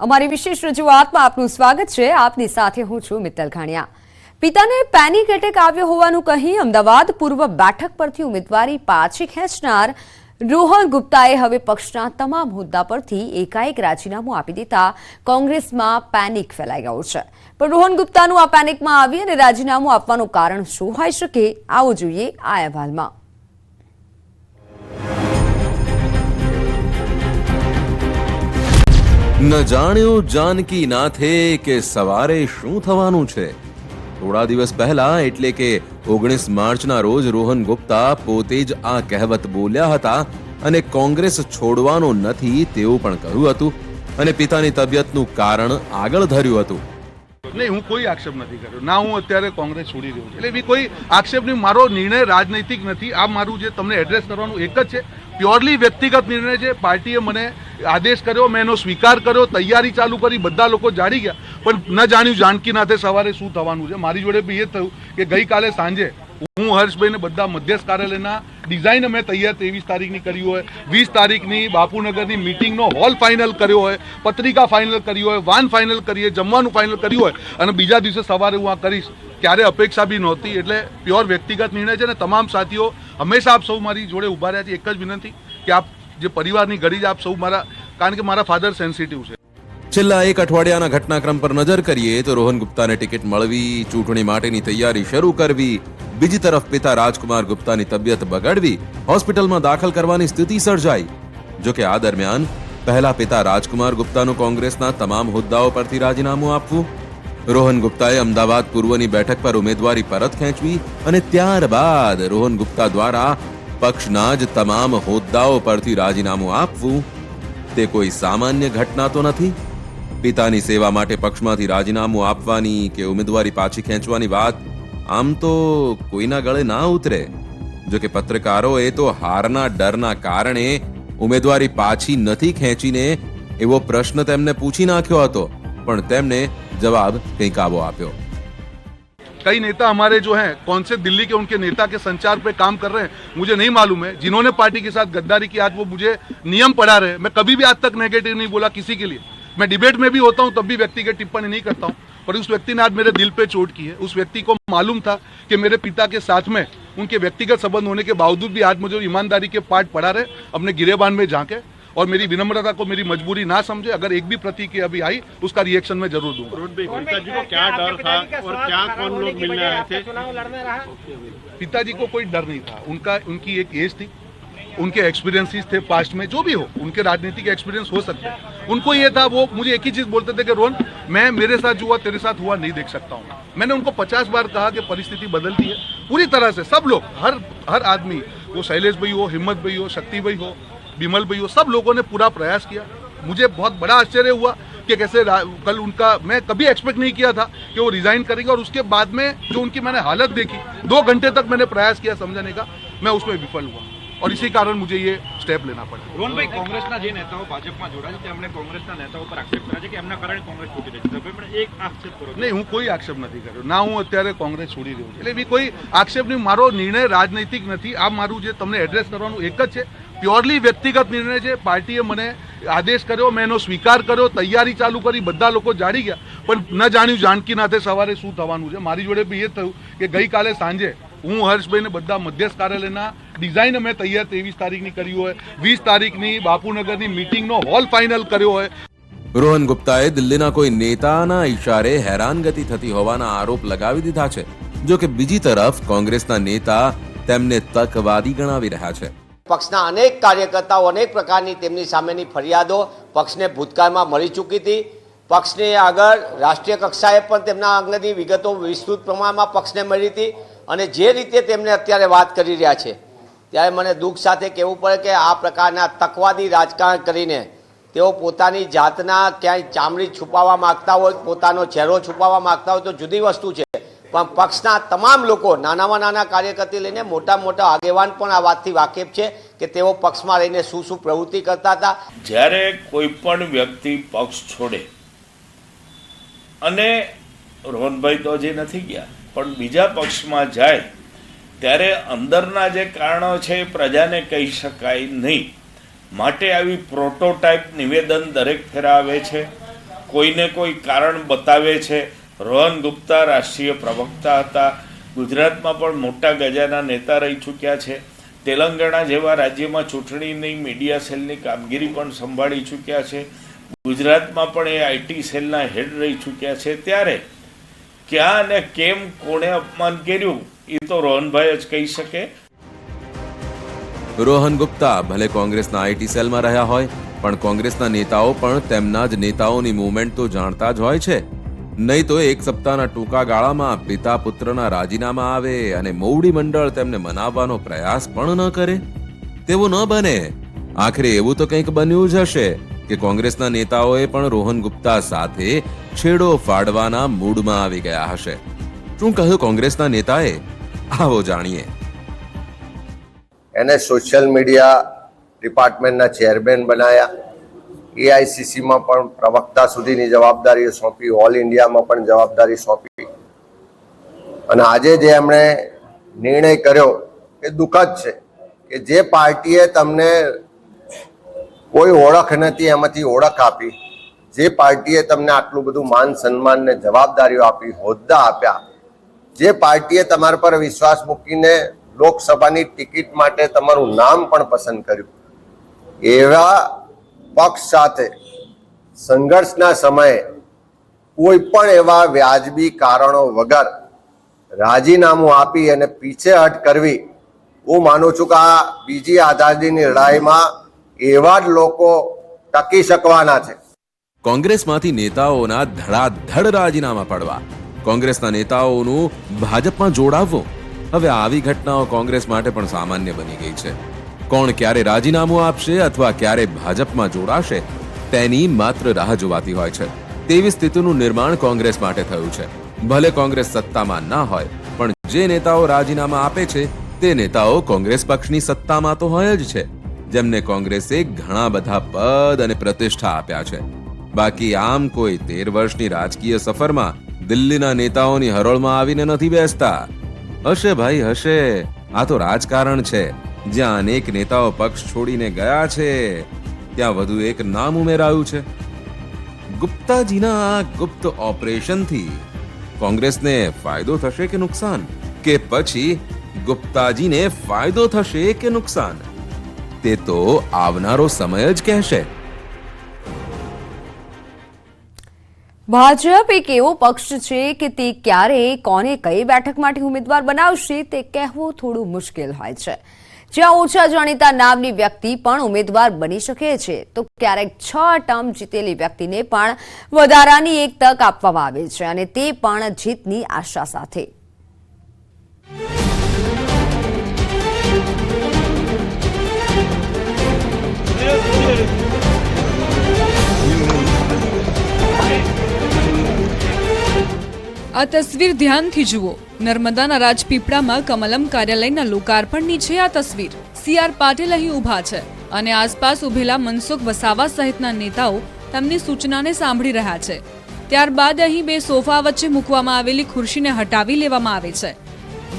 અમારી વિશેષ રજૂઆતમાં આપનું સ્વાગત છે. આપની સાથે હું છું મિત્તલ ખાણિયા. પિતાને પેનિક એટેક આવ્યો હોવાનું કહી અમદાવાદ પૂર્વ બેઠક પરથી ઉમેદવારી પાછી ખેંચનાર રોહન ગુપ્તાએ હવે પક્ષના તમામ હોદ્દા પરથી એકાએક રાજીનામું આપી દેતા કોંગ્રેસમાં પેનિક ફેલાઈ ગયો છે. પણ રોહન ગુપ્તાનું આ પેનિકમાં આવી અને રાજીનામું આપવાનું કારણ શું હોઈ શકે, આવો જોઈએ આ અહેવાલમાં. ન જાણ્યું જાનકી નાથે કે સવારે શું થવાનું છે? થોડા દિવસ પહેલા, એટલે કે ઓગણીસ માર્ચના રોજ, રોહન ગુપ્તા પોતે જ આ કહેવત બોલ્યા હતા અને કોંગ્રેસ છોડવાનો નથી તેવું પણ કહ્યું હતું અને પિતાની તબિયતનું કારણ આગળ ધર્યું હતું. નહીં, હું કોઈ આક્ષેપ નથી કર્યો. ના, હું અત્યારે કોંગ્રેસ છોડી રહ્યો છું. એટલે કોઈ આક્ષેપ નહીં મારો નિર્ણય રાજનૈતિક નથી. આ મારું જે તમને એડ્રેસ કરવાનું એક જ છે. પ્યોરલી વ્યક્તિગત નિર્ણય છે. પાર્ટીએ મને આદેશ કર્યો, મેં એનો સ્વીકાર કર્યો, તૈયારી ચાલુ કરી, બધા લોકો જાણી ગયા. પણ ન જાણ્યું જાનકીનાથે સવારે શું થવાનું છે. મારી જોડે બી એ થયું કે ગઈકાલે સાંજે હું હર્ષભાઈને બધા મધ્યસ્થ કાર્યાલયના ડિઝાઇન અમે તૈયાર ત્રેવીસ તારીખની કરી હોય, વીસ તારીખની બાપુનગરની મિટિંગનો હોલ ફાઇનલ કર્યો હોય, પત્રિકા ફાઇનલ કરી હોય, વાન ફાઇનલ કરીએ, જમવાનું ફાઇનલ કર્યું હોય અને બીજા દિવસે સવારે હું આ કરીશ. ક્યારે અપેક્ષા બી નહોતી, એટલે પ્યોર વ્યક્તિગત નિર્ણય છે ને તમામ સાથીઓ હંમેશા આપ સૌ મારી જોડે ઊભા રહ્યા છે. એક જ વિનંતી કે આપ જે પરિવારની ઘડી જ આપ સૌ મારા, કારણ કે મારા ફાધર સેન્સિટિવ છે. છેલ્લા એક અઠવાડિયાના ઘટનાક્રમ પર નજર કરીએ તો રોહન ગુપ્તાને ટિકિટ મળવી, ચૂંટણી માટેની તૈયારી શરૂ કરવી, બીજી તરફ પિતા રાજકુમાર ગુપ્તાની તબિયત બગડવી, હોસ્પિટલમાં દાખલ કરવાની સ્થિતિ સર્જાઈ. જોકે આ દરમિયાન પહેલા પિતા રાજકુમાર ગુપ્તાનું કોંગ્રેસના તમામ હોદ્દાઓ પરથી રાજીનામું આપવું, રોહન ગુપ્તાએ અમદાવાદ પૂર્વની બેઠક પર ઉમેદવારી પરત ખેંચવી અને ત્યારબાદ રોહન ગુપ્તા દ્વારા પક્ષના જ તમામ હોદ્દાઓ પરથી રાજીનામું આપવું, તે કોઈ સામાન્ય ઘટના તો નથી. પિતાની સેવા માટે પક્ષમાંથી રાજીનામું આપવાની કે ઉમેદવારી પાછી ખેંચવાની વાત આમ તો કોઈના ગળે ના ઉતરે જો કે પત્રકારોએ તો હારના ડરના કારણે ઉમેદવારી પાછી નથી ખેંચીને એવો પ્રશ્ન તેમને પૂછી નાખ્યો હતો પણ તેમને જવાબ કંઈક આવો આપ્યો कई नेता हमारे जो हैं कौन से दिल्ली के उनके नेता के संचार पे काम कर रहे हैं मुझे नहीं मालूम है जिन्होंने पार्टी के साथ गद्दारी की आज वो मुझे नियम पढ़ा रहे हैं मैं कभी भी आज तक नेगेटिव नहीं बोला किसी के लिए मैं डिबेट में भी होता हूँ तब भी व्यक्ति व्यक्तिगत टिप्पणी नहीं करता हूँ। पर उस व्यक्ति ने आज मेरे दिल पे चोट की है। उस व्यक्ति को मालूम था कि मेरे पिता के साथ में उनके व्यक्तिगत संबंध होने के बावजूद भी आज मुझे ईमानदारी के पाठ पढ़ा रहे अपने गिरेबान में झांके और मेरी विनम्रता को मेरी मजबूरी ना समझे। अगर एक भी प्रतिक्रिया अभी आई उसका रिएक्शन मैं ज़रूर दूँगा। रोड पे गुप्ता जी को क्या डर था और क्या कौन लोग मिलने आए थे? चुनाव लड़ने रहा पिताजी को कोई डर नहीं था। उनका उनकी एक एज थी। उनके एक्सपीरियंसेस थे पास्ट में, जो भी हो, उनके राजनीतिक एक्सपीरियंस हो सकते हैं। उनको ये था, वो मुझे एक ही चीज़ बोलते थे कि, रोहन, मैं, मेरे साथ जो हुआ, तेरे साथ हुआ, नहीं देख सकता हूँ। मैंने उनको पचास बार कहा कि परिस्थिति बदलती है। पूरी तरह से, सब लोग, हर हर आदमी, वो शैलेश भाई हो, हिम्मत भाई हो, शक्ति भाई हो, बिमल भाई हो, सब लोगों ने पूरा प्रयास किया। मुझे बहुत बड़ा आश्चर्य हुआ कि कैसे कल उनका, मैं कभी एक्सपेक्ट नहीं किया था कि वो रिजाइन करेंगे और उसके बाद में जो उनकी मैंने हालत देखी, दो घंटे तक मैंने प्रयास किया समझाने का, मैं उसमें विफल हुआ। और इसी कारण मुझे ये स्टेप लेना पड़ा રોહનભાઈ કોંગ્રેસના જે નેતાઓ ભાજપમાં જોડાયા છે તેમણે કોંગ્રેસના નેતાઓ પર આક્ષેપ કર્યા છે કે એમના કારણે કોંગ્રેસ તૂટી રહી છે તમે પણ એક આક્ષેપ કરો છો. નહીં હું કોઈ આક્ષેપ નથી કર્યો ના હું અત્યારે કોંગ્રેસ છોડી રહ્યો છું એટલે એવી કોઈ આક્ષેપ નહીં મારો નિર્ણય રાજનૈતિક નથી આ મારું જે તમને એડ્રેસ કરવાનું એક જ છે પ્યોરલી વ્યક્તિગત નિર્ણય છે પાર્ટીએ મને આદેશ કર્યો મેં એનો સ્વીકાર કર્યો તૈયારી ચાલુ કરી બધા લોકો જાણી ગયા પણ ન જાણ્યું જાનકી નાથે સવારે શું થવાનું છે મારી જોડે બી એ થયું કે ગઈકાલે સાંજે હું હર્ષભાઈને બધા મધ્યસ્થ કાર્યાલયના ડિઝાઇન અમે તૈયાર ત્રેવીસ તારીખની કરી હોય. વીસ તારીખની બાપુનગરની મિટિંગનો હોલ ફાઇનલ કર્યો હોય. રોહન ગુપ્તાએ દિલ્હીના કોઈ નેતાના ઈશારે હેરાનગતિ થતી હોવાના આરોપ લગાવી દીધા છે જો કે બીજી તરફ કોંગ્રેસના નેતા તેમને તકવાદી ગણાવી રહ્યા છે. પક્ષના અનેક કાર્યકર્તાઓ અનેક પ્રકારની તેમની સામેની ફરિયાદો પક્ષને ભૂતકાળમાં મળી ચૂકી હતી. પક્ષને આગળ રાષ્ટ્રીય કક્ષાએ પણ તેમના અંગની વિગતો વિસ્તૃત પ્રમાણમાં પક્ષને મળી હતી. અને જે રીતે તેમને અત્યારે વાત કરી રહ્યા છે, ત્યારે મને દુઃખ સાથે કહેવું પડે કે આ પ્રકારના તકવાદી રાજકારણ કરીને તેઓ પોતાની જાતના ક્યાંય ચામડી છુપાવવા માગતા હોય, પોતાનો ચહેરો છુપાવવા માગતા હોય તો જુદી વસ્તુ છે. પણ પક્ષના તમામ લોકો નાનામાં નાના કાર્યકર્તી લઈને મોટા મોટા આગેવાન પણ આ વાતથી વાકેફ છે કે તેઓ પક્ષમાં રહીને શું શું પ્રવૃત્તિ કરતા હતા. જ્યારે કોઈ પણ વ્યક્તિ પક્ષ છોડે, અને રોહનભાઈ તો હજી નથી ગયા પણ બીજા પક્ષમાં જાય, ત્યારે અંદરના જે કારણો છે એ પ્રજાને કહી શકાય નહીં. માટે આવી પ્રોટોટાઇપ નિવેદન દરેક ફેરાવે છે, કોઈને કોઈ કારણ બતાવે છે. રોહન ગુપ્તા રાષ્ટ્રીય પ્રવક્તા હતા. ગુજરાતમાં પણ મોટા ગજાના નેતા રહી ચૂક્યા છે. તેલંગાણા જેવા રાજ્યમાં ચૂંટણીની મીડિયા સેલની કામગીરી પણ સંભાળી ચૂક્યા છે. ગુજરાતમાં પણ એ આઈટી સેલના હેડ રહી ચૂક્યા છે. ત્યારે ક્યાં અને કેમ કોણે અપમાન કર્યું એ તો રોહનભાઈ જ કહી શકે. રોહન ગુપ્તા ભલે કોંગ્રેસના આઈટી સેલમાં રહ્યા હોય, પણ કોંગ્રેસના નેતાઓ પણ તેમના જ નેતાઓની મૂવમેન્ટ તો જાણતા જ હોય છે. નહીં તો એક સપ્તાહના ટૂંકા ગાળામાં પિતા પુત્રના રાજીનામા આવે અને મોવડી મંડળ તેમને મનાવવાનો પ્રયાસ પણ ન કરે. તેવું ન બને. આખરે એવું તો કંઈક બન્યું જ હશે. કે કોંગ્રેસના નેતાઓએ પણ રોહન ગુપ્તા સાથે છેડો ફાડવાના મૂડમાં આવી ગયા હશે. શું કહ્યું કોંગ્રેસના નેતાએ? આવો જાણીએ. એને સોશિયલ મીડિયા ડિપાર્ટમેન્ટના ચેરમેન બનાયા. એઆઈસીસીમાં પણ પ્રવક્તા સુધીની જવાબદારીઓ સોંપી ઓલ ઇન્ડિયામાં પણ જવાબદારી સોંપી. અને આજે જે એમણે નિર્ણય કર્યો, એ દુઃખદ છે કે જે પાર્ટીએ તમને કોઈ ઓળખ નથી, એમાંથી ઓળખ આપી. જે પાર્ટીએ તમને આટલું બધું માન, સન્માન ને જવાબદારીઓ આપી, હોદ્દા આપ્યા, જે પાર્ટીએ તમારા પર વિશ્વાસ મૂકીને લોકસભાની ટિકિટ માટે તમારું નામ પણ પસંદ કર્યું. એવા પક્ષ સાથે સંઘર્ષના સમયે કોઈ પણ એવા વ્યાજબી કારણો વગર રાજીનામું આપી અને પીછેહટ કરવી, હું માનું છું કે આ બીજી આઝાદીની લડાઈમાં એવા જ લોકો ટકી શકવાના છે. કોંગ્રેસમાંથી નેતાઓના ધડાધડ રાજીનામા પડવા. કોંગ્રેસના નેતાઓનું ભાજપમાં જોડાવવું. હવે આવી ઘટનાઓ કોંગ્રેસ માટે પણ સામાન્ય બની ગઈ છે. કોણ ક્યારે રાજીનામું આપશે અથવા ક્યારે ભાજપમાં જોડાશે, તેની માત્ર રાહ જોવાતી હોય છે. તેવી સ્થિતિનું નિર્માણ કોંગ્રેસ માટે થયું છે. ભલે કોંગ્રેસ સત્તામાં ના હોય, પણ જે નેતાઓ રાજીનામા આપે છે, તે નેતાઓ કોંગ્રેસ પક્ષની સત્તામાં તો હોય જ છે. જેમને કોંગ્રેસે ઘણા બધા પદ અને પ્રતિષ્ઠા આપ્યા છે. બાકી આમ કોઈ તેર વર્ષની રાજકીય સફરમાં દિલ્હીના નેતાઓની હરોળમાં આવીને નથી બેસતા. હશે ભાઈ, હશે. આ તો રાજકારણ છે. જ્યાં અનેક નેતાઓ પક્ષ છોડીને ગયા છે, ત્યાં વધુ એક નામ ઉમેરાયું છે. ગુપ્તાજીના આ ગુપ્ત ઓપરેશનથી કોંગ્રેસને ફાયદો થશે કે નુકસાન? કે પછી ગુપ્તાજીને ફાયદો થશે કે નુકસાન? તે તો આવનારો સમય જ કહેશે. ભાજપ એક એવો પક્ષ છે કે તે ક્યારે કોને કઈ બેઠક માટે ઉમેદવાર બનાવશે તે કહેવું થોડું મુશ્કેલ હોય છે. જ્યાં ઓછા જાણીતા નામની વ્યક્તિ પણ ઉમેદવાર બની શકે છે, તો ક્યારેક છ ટર્મ જીતેલી વ્યક્તિને પણ વધારાની એક તક આપવામાં આવે છે અને તે પણ જીતની આશા સાથે. આ તસવીર ધ્યાનથી જુઓ. નર્મદાના રાજપીપળામાં કમલમ કાર્યાલયના લોકાર્પણની છે આ તસવીર. સી આર પાટીલ અહીં ઊભા છે અને આસપાસ ઉભેલા મનસુખ વસાવા સહિતના નેતાઓ તેમની સૂચનાને સાંભળી રહ્યા છે. ત્યારબાદ અહીં બે સોફા વચ્ચે મૂકવામાં આવેલી ખુરશીને હટાવી લેવામાં આવે છે.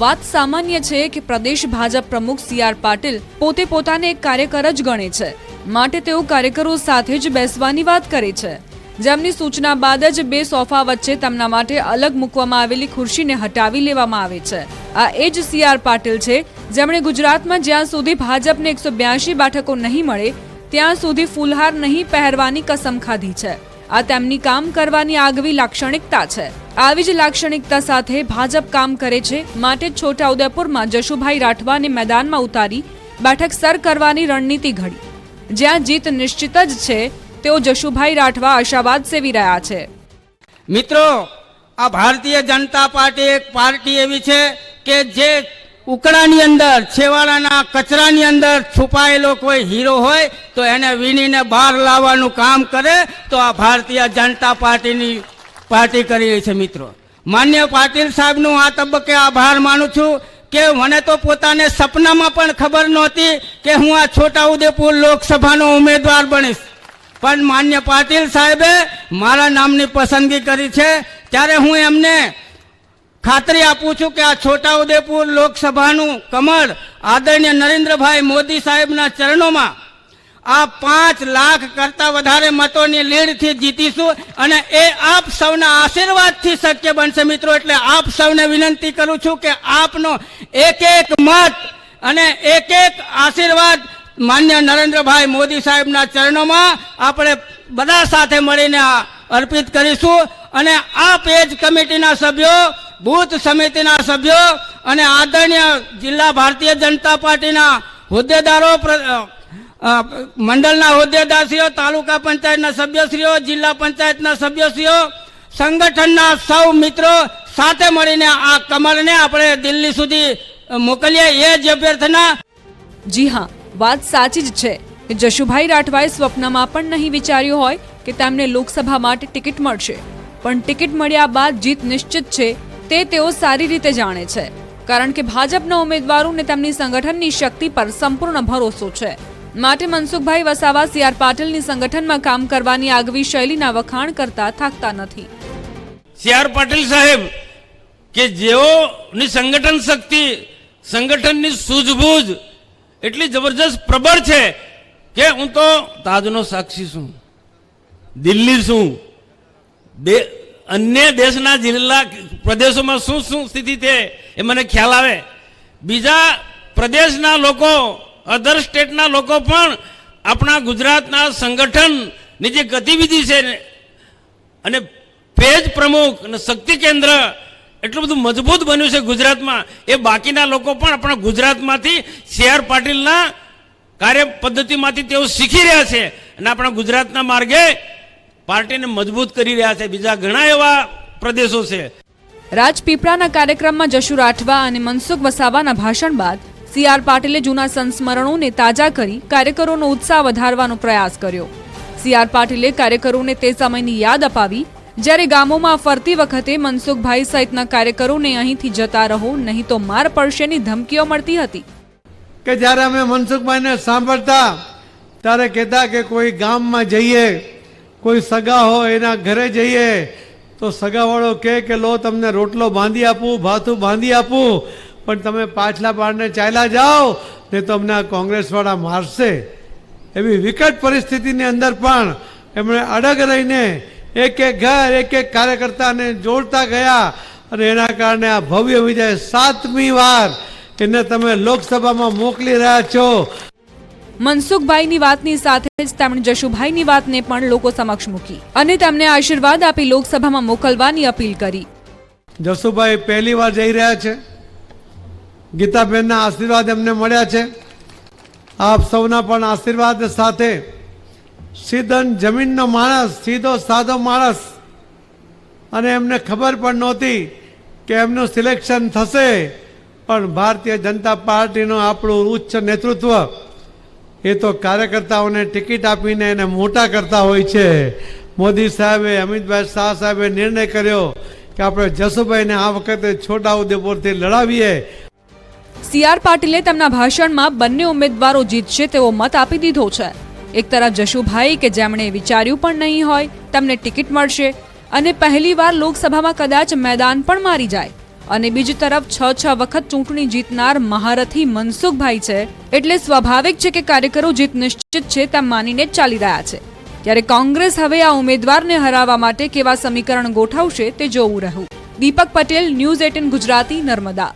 વાત સામાન્ય છે કે પ્રદેશ ભાજપ પ્રમુખ સી આર પાટીલ પોતે પોતાને એક કાર્યકર જ ગણે છે. માટે તેઓ કાર્યકરો સાથે જ બેસવાની વાત કરે છે. જેમની સૂચના બાદ જ બે સોફા વચ્ચે તેમના માટે અલગ મૂકવામાં આવેલી ખુરશીને હટાવી લેવામાં આવે છે. આ એ જ સી પાટીલ છે, જેમણે ગુજરાતમાં જ્યાં સુધી ભાજપને એકસો બ્યાસી બેઠકો નહીં મળે, ત્યાં સુધી ફૂલહાર નહીં પહેરવાની કસમ ખાધી છે. આ તેમની કામ કરવાની આગવી લાક્ષણિકતા છે. આવી જ લાક્ષણિકતા સાથે ભાજપ કામ કરે છે, માટે છોટાઉદેપુરમાં જશુભાઈ રાઠવાને મેદાનમાં ઉતારી, બેઠક સર કરવાની રણનીતિ ઘડી. જ્યાં જીત નિશ્ચિત જ છે તેઓ જશુભાઈ રાઠવા આશાવાદ સેવી રહ્યા છે. મિત્રો, આ ભારતીય જનતા પાર્ટી એક પાર્ટી એવી છે કે જે ઉકળાની અંદર, છેવાડાના કચરાની અંદર છુપાયેલો કોઈ હીરો હોય, તો એને વીણીને બહાર લાવવાનું કામ કરે, તો આ ભારતીય જનતા પાર્ટીની પાર્ટી કરી રહી છે, મિત્રો. માન્ય પાટીલ સાહેબનું આ તબક્કે આભાર માનું છું કે મને તો પોતાને સપનામાં પણ ખબર નહોતી કે હું આ છોટાઉદેપુર લોકસભાનો ઉમેદવાર બનીશ. પણ માન્ય પાટીલ સાહેબે મારા નામની પસંદગી કરી છે. ત્યારે હું એમને ખાતરી આપું છું કે આ છોટાઉદેપુર લોકસભાનું કમળ આદરણીય નરેન્દ્રભાઈ મોદી સાહેબના ચરણોમાં આ પાંચ લાખ કરતા વધારે મતોની લીડથી જીતીશું અને એ આપ સૌના આશીર્વાદથી શક્ય બનશે. મિત્રો, એટલે આપ સૌને વિનંતી કરું છું કે આપનો એક એક મત અને એક એક આશીર્વાદ માન્ય નરેન્દ્રભાઈ મોદી સાહેબના ચરણોમાં આપણે બધા સાથે મળીને અર્પિત કરીશું અને આ પેજ કમિટીના સભ્યો, બૂથ સમિતિના સભ્યો અને આદરણીય જિલ્લા ભારતીય જનતા પાર્ટીના હોદ્દેદારો મંડળના હોદ્દેદારશ્રીઓ, તાલુકા પંચાયતના સભ્યશ્રીઓ, જિલ્લા પંચાયતના સભ્યશ્રીઓ, સંગઠનના સૌ મિત્રો સાથે મળીને આ કમરને આપણે દિલ્હી સુધી મોકલીએ. એ જ અભ્યર્થના. જી હા. વાત સાચી જ છે. કે જશુભાઈ રાઠવાએ સ્વપ્નમાં પણ નહીં વિચાર્યું હોય કે તેમને લોકસભા માટે ટિકિટ મળશે. પણ ટિકિટ મળ્યા બાદ જીત નિશ્ચિત છે તે તેઓ સારી રીતે જાણે છે. કારણ કે ભાજપના ઉમેદવારોને તેમની સંગઠનની શક્તિ પર સંપૂર્ણ ભરોસો છે. માટે મનસુખભાઈ વસાવા, સી આર પાટીલની સંગઠનમાં કામ કરવાની આગવી શૈલીના વખાણ કરતા થાકતા નથી. સી આર પાટીલ સાહેબ, કે જેઓની સંગઠન શક્તિ, સંગઠનની સૂઝબૂઝ એટલી જબરજસ્ત પ્રબળ છે કે હું તો તાજનો સાક્ષી છું, દિલ્હી છું. દે, અન્ય દેશના જિલ્લા પ્રદેશોમાં શું શું સ્થિતિ છે એ મને ખ્યાલ આવે. બીજા પ્રદેશના લોકો અધર સ્ટેટના લોકો પણ આપણા ગુજરાતના સંગઠનની જે ગતિવિધિ છે અને પેજ પ્રમુખ અને શક્તિ કેન્દ્ર એટલું બધું મજબૂત બન્યું છે ગુજરાતમાં. એ બાકીના લોકો પણ આપણા ગુજરાતમાંથી સી આર પાટીલના કાર્ય પદ્ધતિમાંથી તેઓ શીખી રહ્યા છે અને આપણા ગુજરાતના માર્ગે પાર્ટીને મજબૂત કરી રહ્યા છે. બીજા ઘણા એવા પ્રદેશો છે. રાજપીપળાના કાર્યક્રમમાં જશુ રાઠવા અને મનસુખ વસાવાના ભાષણ બાદ સી આર પાટીલે જૂના સંસ્મરણોને તાજા કરી કાર્યકરોનો ઉત્સાહ વધારવાનો પ્રયાસ કર્યો. સી આર પાટીલે કાર્યકરોને તે સમયની યાદ અપાવી જ્યારે ગામોમાં ફરતી વખતે મનસુખભાઈ સહિતના કાર્યકરોને અહીંથી જતા રહો, નહીં તો માર પડશેની ધમકીઓ મળતી હતી. કે જ્યારે અમે મનસુખભાઈને સાંભળતા, ત્યારે કહેતા કે કોઈ ગામમાં જઈએ, કોઈ સગા હોય એના ઘરે જઈએ, તો સગાવાળો કહે કે, લો, તમને રોટલો બાંધી આપું, ભાથું બાંધી આપું, પણ તમે પાછલા પાડને ચાલ્યા જાઓ ને તો અમને કોંગ્રેસવાળા મારશે. એવી વિકટ પરિસ્થિતિની અંદર પણ એમણે અડગ રહીને એક એક ઘર એક એક કાર્યકર્તાને જોડતા ગયા અને એના કારણે આ ભવ્ય વિજય સાતમી વાર એને તમે લોકસભામાં મોકલી રહ્યા છો. મનસુખભાઈની વાતની સાથે જ તેમણે જશુભાઈની વાતને પણ લોકો સમક્ષ મૂકી અને તેમને આશીર્વાદ આપી લોકસભામાં મોકલવાની અપીલ કરી. જશુભાઈ પહેલી વાર જઈ રહ્યા છે. ગીતાબેનના આશીર્વાદ એમને મળ્યા છે. આપ સૌના પણ આશીર્વાદ સાથે સીધન જમીનનો માણસ, સીધો સાદો માણસ. અને એમને ખબર પણ નહોતી કે એમનું સિલેક્શન થશે. પણ ભારતીય જનતા પાર્ટીનું આપણું ઉચ્ચ નેતૃત્વ, એ તો કાર્યકર્તાઓને ટિકિટ આપીને એને મોટા કરતા હોય છે. મોદી સાહેબે, અમિતભાઈ શાહ સાહેબે નિર્ણય કર્યો કે આપણે જસુભાઈને આ વખતે છોટાઉદેપુરથી લડાવીએ. સી આર પાટીલે તેમના ભાષણમાં બંને ઉમેદવારો જીતશે તેવો મત આપી દીધો છે. એક તરફ જશુભાઈ કે જેમણે વિચાર્યું પણ નહીં હોય, તેમને ટિકિટ મળશે અને પહેલીવાર લોકસભામાં કદાચ મેદાન પણ મારી જાય. અને બીજી તરફ છ છ વખત ચૂંટણી જીતનાર મહારથી મનસુખભાઈ છે, એટલે સ્વાભાવિક છે કે કાર્યકરો જીત નિશ્ચિત છે તેમ માનીને ચાલી રહ્યા છે. ત્યારે કોંગ્રેસ હવે આ ઉમેદવારને હરાવવા માટે કેવા સમીકરણ ગોઠવશે તે જોવું રહ્યું. Deepak Patel, news eighteen Gujarati, Narmada.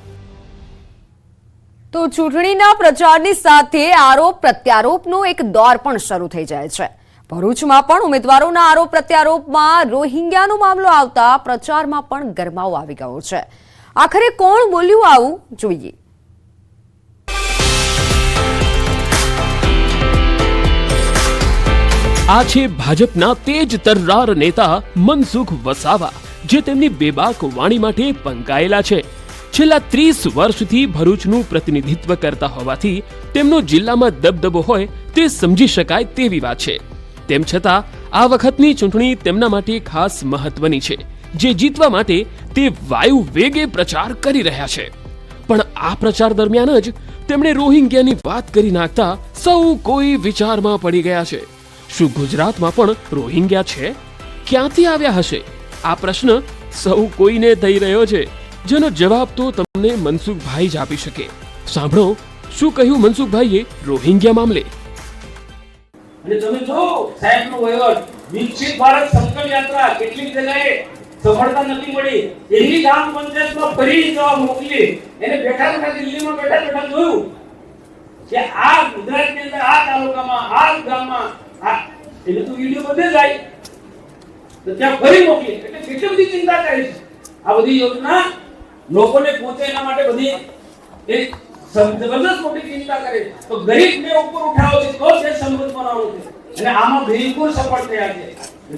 તો ચૂંટણીના પ્રચારની સાથે આરોપ પ્રત્યારોપનો એક દોર પણ શરૂ થઈ જાય છે. ભરૂચમાં પણ ઉમેદવારોના આરોપ પ્રત્યારોપમાં રોહિંગ્યાનો મામલો આવતા પ્રચારમાં પણ ગરમાવો આવી ગયો છે. આખરે કોણ બોલ્યું આવું? જોઈએ. આ છે ભાજપના તેજ તર્રાર નેતા મનસુખ વસાવા, જે તેમની બેબાક વાણી માટે પંકાયેલા છે. છેલ્લા ત્રીસ વર્ષથી ભરૂચનું પ્રતિનિધિત્વ કરતા હોવાથી તેમનો જિલ્લામાં દબદબો હોય તે સમજી શકાય તેવી વાત છે. તેમ છતાં, આ વખતની ચૂંટણી તેમના માટે ખાસ મહત્વની છે, જે જીતવા માટે તે વાયુ વેગે પ્રચાર કરી રહ્યા છે. પણ આ પ્રચાર દરમિયાન જ તેમણે રોહિંગ્યાની વાત કરી નાખતા સૌ કોઈ વિચારમાં પડી ગયા છે. શું ગુજરાતમાં પણ રોહિંગ્યા છે? ક્યાંથી આવ્યા હશે? આ પ્રશ્ન સૌ કોઈને થઈ રહ્યો છે. જેનો જવાબ તો તમને મનસુખભાઈ જ આપી શકે. સાંભળો, શું કહ્યું મનસુખભાઈએ રોહિંગ્યા મામલે? અને તમે જો સાહેબનો વહીવટ વિકસિત ભારત સંકલ્પ યાત્રા કેટલીક જગ્યાએ સફળતા નથી મળી? એની ગ્રામ પંચાયતમાં ફરી જવા મોકલી. એને બેઠા બેઠા દિલ્હીમાં બેઠા બેઠા જોયું કે આ ગુજરાતની અંદર, આ તાલુકામાં, આ ગામમાં, આ એટલે તો વીડિયો બધે જાય. તો ત્યાં ફરી મોકલી. એટલે કેટલી બધી ચિંતા કરી આ બધી યોજના લોકોને પહોંચે એના માટે બધી જબરદસ્ત મોટી ચિંતા કરે છે. તો ગરીબને ઉપર ઉઠાવો છે તો દેશ સમૃદ્ધ બનાવવો છે. અને આમાં બિલકુલ સફળ થયા છે.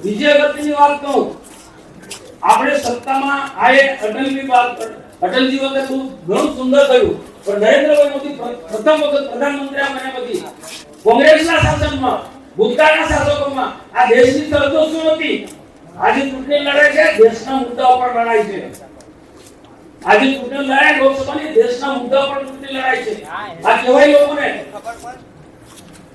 બીજી અગત્યની વાત કહું, આપણે સત્તામાં આએ અટલની વાત અટલજી વખતે ખૂબ ઘણું સુંદર થયું. પણ નરેન્દ્રભાઈ મોદી પ્રથમ વખત પ્રધાનમંત્રી આ બન્યા પછી કોંગ્રેસના શાસનમાં, ભૂતકાળના શાસકોમાં આ દેશની સરહદો શું હતી? આજે ચૂંટણી લડાઈ છે, દેશના મુદ્દાઓ પર લડાય છે. આજે ચૂંટણી લડાઈ લોકસભાની દેશના મુદ્દા પર ચૂંટણી લડાઈ છે આ કહેવાય લોકોને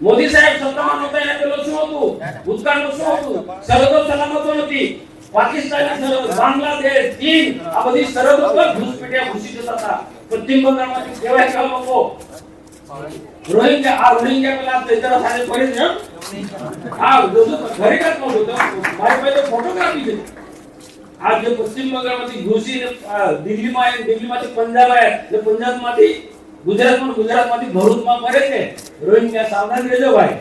મોદી સાહેબ સત્તામાં નહોતા એને પેલો શું હતું ભૂતકાળનું શું હતું સરહદો સલામતો નથી પાકિસ્તાનની સરહદ બાંગ્લાદેશ ચીન આ બધી સરહદો પર ઘૂસપેટિયા ઘૂસી જતા હતા પશ્ચિમ બંગાળમાંથી કહેવાય કે આ લોકો રોહિંગ્યા આ રોહિંગ્યા પેલા તેજરા સાથે પડી છે હા જો જો ઘરે કાટ કહું છું મારી પાસે ફોટોગ્રાફી છે આ પશ્ચિમ બંગાળમાંથી ઘૂસીને દિલ્હીમાં દિલ્હીમાંથી પંજાબ આવ્યા એટલે પંજાબમાંથી ગુજરાતમાં ગુજરાતમાંથી ભરૂચમાં ફરે છે. રોહિંગ્યા સાવધાન રહેજો ભાઈ.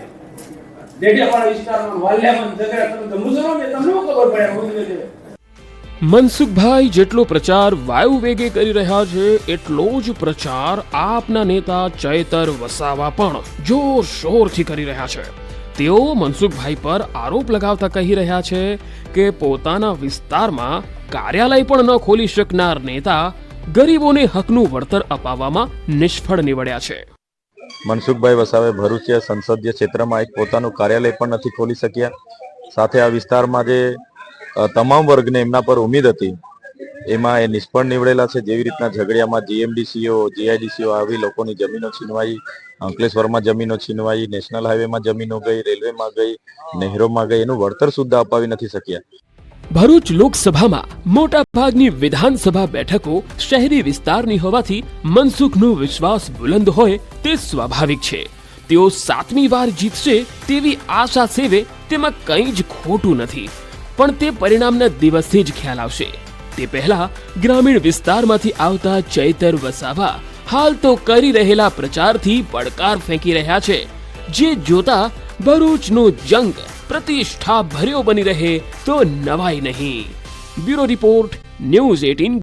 ડેડિયાપાડા વિસ્તારમાં વાલિયામાં ઝઘડા તમે જમ્મુ છો ને તમને ખબર પડે રોહિંગ્યા મનસુખભાઈ જેટલો પ્રચાર વાયુ વેગે કરી રહ્યા છે, એટલો જ પ્રચાર આપના નેતા ચૈતર વસાવા પણ જોરશોરથી કરી રહ્યા છે. તેઓ મનસુખભાઈ પર આરોપ લગાવતા કહી રહ્યા છે કે પોતાના વિસ્તારમાં કાર્યાલય પણ ન ખોલી શકનાર નેતા ગરીબોને હકનું વળતર અપાવવામાં નિષ્ફળ નીવડ્યા છે. મનસુખભાઈ વસાવે ભરૂચિયા સંસદીય ક્ષેત્રમાં એક પોતાનું કાર્યાલય પણ નથી ખોલી શક્યા. સાથે આ વિસ્તારમાં જે તમામ વર્ગને એમના પર ઉમેદ હતી, એમાં એ નિષ્ફળ નીવડેલા છે. જેવી રીતના ઝઘડિયામાં જીએમડીસીઓ જીઆઈડીસીઓ આવી લોકોની જમીનો છીનવાઈ અંકલેશ્વરમાં જમીનો છીનવાઈ, નેશનલ હાઈવેમાં જમીનો ગઈ, રેલવેમાં ગઈ, નહેરોમાં ગઈ, એનું વળતર સુદ્ધા અપાવી નથી શક્યા. ભરૂચ લોકસભામાં મોટા ભાગની વિધાનસભા બેઠકો શહેરી વિસ્તારની હોવાથી મનસુખનો વિશ્વાસ બુલંદ હોય તે સ્વાભાવિક છે. તેઓ સાતમી વાર જીતશે તેવી આશા સેવે તેમાં કંઈ જ ખોટું નથી. પણ તે પરિણામના દિવસે જ ખ્યાલ આવશે. તે પહેલા ગ્રામીણ વિસ્તારમાંથી આવતા ચૈતર વસાવા હાલ તો કરી રહેલા પ્રચારથી પડકાર ફેંકી રહ્યા છે. જે જોતા ભરૂચનો જંગ પ્રતિષ્ઠા ભર્યો બની રહે તો નવાઈ નહીં. Bureau report news eighteen